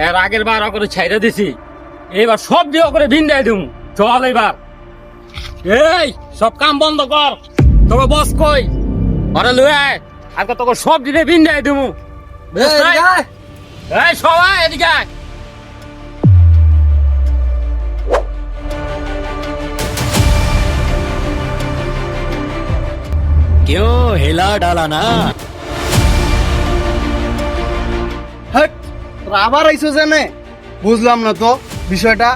এর আগের বার করে ছাইরা দিছি এবার সব দিয়ে করে ভিন্দাই দিম চল এবার এই সব কাম বন্ধ কর তোকে বস কই আরে লুয়ে আয় আজকে তোকে সব দিনে ভিন্দাই দিমু এই সবাই এদিকে আয়। क्यों हिला डाला ना তোরা আবার আইসো জানে বুঝলাম না তো বিষয়টা।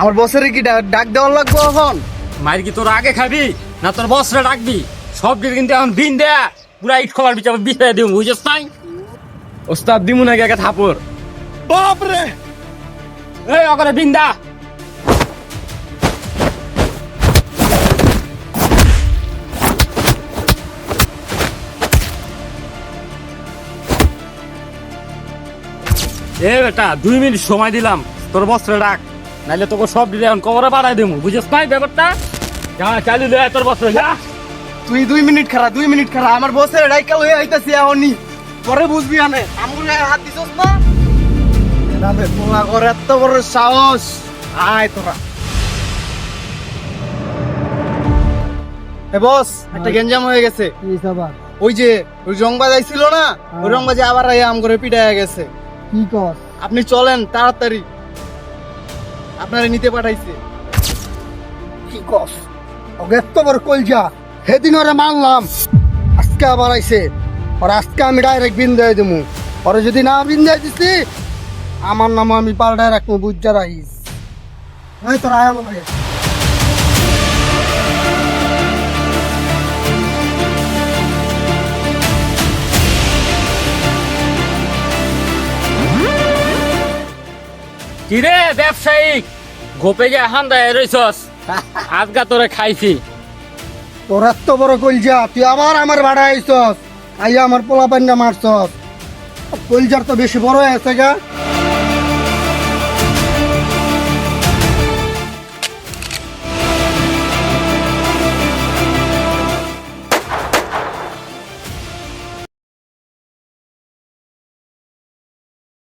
আমার বসের কি ডাক দেওয়ার লাগবো এখন? মায়ের কি তোর আগে খাবি না তোর বসরে ডাকবি? সব দিকে কিন্তু এখন বিন দেয়া পুরা ইট খোলার বিচার বিষয় দিব বুঝেছ নাই? ওস্তাদ দিমু নাকি একে থাপুর বাপরে! এই অকরে বিন্দা! এ বেটা দুই মিনিট সময় দিলাম। তোর বস্ত্রে ডাক নাইলে তোকে সব দিলে এখন কবরে বাড়াই দেবো বুঝিস নাই ব্যাপারটা? যা চালু দে তোর বস্ত্র যা। তুই দুই মিনিট খারা দুই মিনিট খারা আমার বসের ডাইকা লয়ে আইতাছি এখনই। পরে বুঝবি আনে আমগুলো হাত দিছস না? এরাবে পোলা করে এত বড় সাহস। আয় তোরা। এ বস একটা গেঞ্জাম হয়ে গেছে। ওই যে ওই রংবাজ আইছিল না? ওই রংবাজে আবার আই আম করে পিটাইয়া গেছে। কি কর আপনি চলেন তাড়াতাড়ি। আপনারে নিতে পাঠাইছে। কি কস? বড় কলজা। সেদিন ওরে মারলাম। আজকে আবার আইছে। আর আজকে আমি ডাইরেক্ট বিন বিন্দায় দেবো। ওরে যদি না বিন্দায় দিছি আমার নাম আমি পাল্টায় রাখব বুঝা রাখিস এই তোর আয় কিরে ব্যবসায়িক গোপে গিয়ে হান দেয় রইছস। আজকা তোরে খাইছি। তোর এত বড় কলজা তুই আবার আমার ভাড়া আইছস। আইয়া আমার পোলা পান্ডা মারছস। কলজার তো বেশি বড় হয়েছে গা।